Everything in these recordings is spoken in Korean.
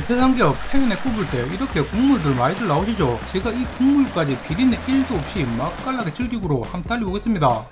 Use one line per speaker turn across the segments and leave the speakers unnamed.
삼겹 팬에 굽을 때 이렇게 국물들 많이들 나오시죠? 제가 이 국물까지 비린내 1도 없이 맛깔나게 즐기고로 한번 달려보겠습니다.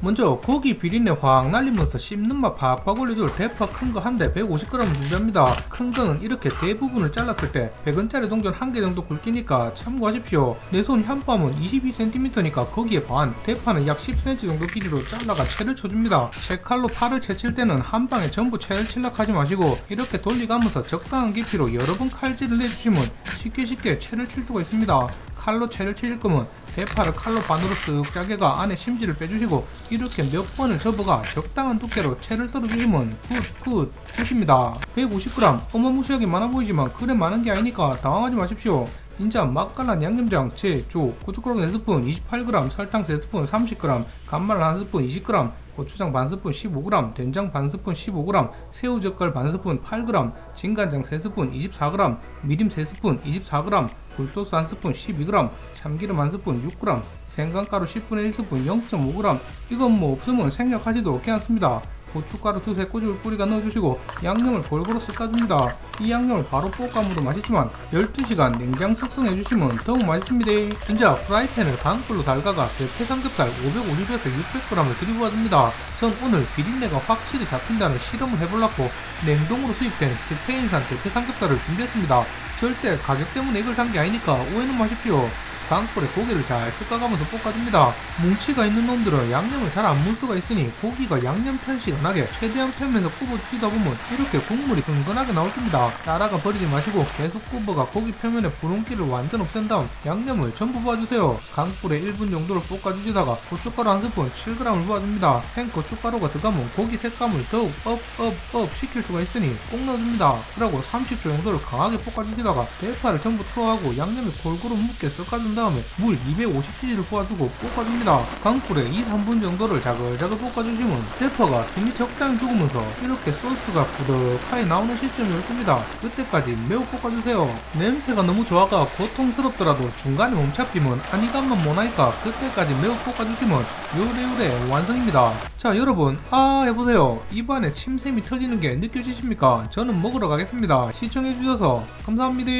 먼저 고기 비린내 확 날리면서 씹는 맛 팍팍 올려줄 대파 큰 거 한 대 150g 준비합니다. 큰 거는 이렇게 대부분을 잘랐을 때 100원짜리 동전 한 개 정도 굵기니까 참고하십시오. 내 손 현밤은 22cm니까 거기에 반, 대파는 약 10cm 정도 길이로 잘라가 채를 쳐줍니다. 채칼로 파를 채칠 때는 한 방에 전부 채를 칠락하지 마시고 이렇게 돌리가면서 적당한 깊이로 여러 번 칼질을 내주시면 쉽게 쉽게 채를 칠 수가 있습니다. 칼로 채를 치실 거면 대파를 칼로 반으로 쓱 짜게가 안에 심지를 빼주시고 이렇게 몇 번을 접어가 적당한 두께로 채를 떨어주시면 굿굿 굿입니다. 150g 어마무시하게 많아 보이지만 그래 많은 게 아니니까 당황하지 마십시오. 인자 맛깔난 양념장 제조. 고춧가루 4스푼 28g 설탕 3스푼 30g 간마늘 1스푼 20g 고추장 반스푼 15g, 된장 반스푼 15g, 새우젓갈 반스푼 8g, 진간장 3스푼 24g, 미림 3스푼 24g, 굴소스 1스푼 12g, 참기름 1스푼 6g, 생강가루 10분의 1스푼 0.5g 이건 뭐 없으면 생략하지도 괜찮습니다. 고춧가루 두세 꼬집을 뿌리가 넣어주시고 양념을 골고루 섞어줍니다. 이 양념을 바로 볶아 먹어도 맛있지만 12시간 냉장 숙성해주시면 더욱 맛있습니다. 이제 프라이팬을 반불로 달가가 대패 삼겹살 550에서 600g을 들이부어줍니다. 전 오늘 비린내가 확실히 잡힌다는 실험을 해보려고 냉동으로 수입된 스페인산 대패 삼겹살을 준비했습니다. 절대 가격 때문에 이걸 산 게 아니니까 오해는 마십시오. 강불에 고기를 잘 섞어가면서 볶아줍니다. 뭉치가 있는 놈들은 양념을 잘 안 물 수가 있으니 고기가 양념 편식 안 하게 최대한 펴면서 굽어주시다 보면 이렇게 국물이 끈끈하게 나올 겁니다. 따라가 버리지 마시고 계속 굽어가 고기 표면에 부름기를 완전 없앤 다음 양념을 전부 부어주세요. 강불에 1분 정도를 볶아주시다가 고춧가루 한 스푼 7g을 부어줍니다. 생 고춧가루가 들어가면 고기 색감을 더욱 업업업 시킬 수가 있으니 꼭 넣어줍니다. 그리고 30초 정도를 강하게 볶아주시다가 대파를 전부 투하하고 양념이 골고루 묻게 섞어준 다 음에 물 250cc를 부어주고 볶아줍니다. 강불에 2, 3분 정도를 자글자글 볶아주시면 대파가 숨이 적당히 죽으면서 이렇게 소스가 부덕하게 나오는 시점이 올 겁니다. 그때까지 매우 볶아주세요. 냄새가 너무 좋아가 고통스럽더라도 중간에 멈춰비면 안이감만 못하니까 그때까지 매우 볶아주시면 요래요래 완성입니다. 자 여러분 아 해보세요. 입안에 침샘이 터지는 게 느껴지십니까? 저는 먹으러 가겠습니다. 시청해주셔서 감사합니다.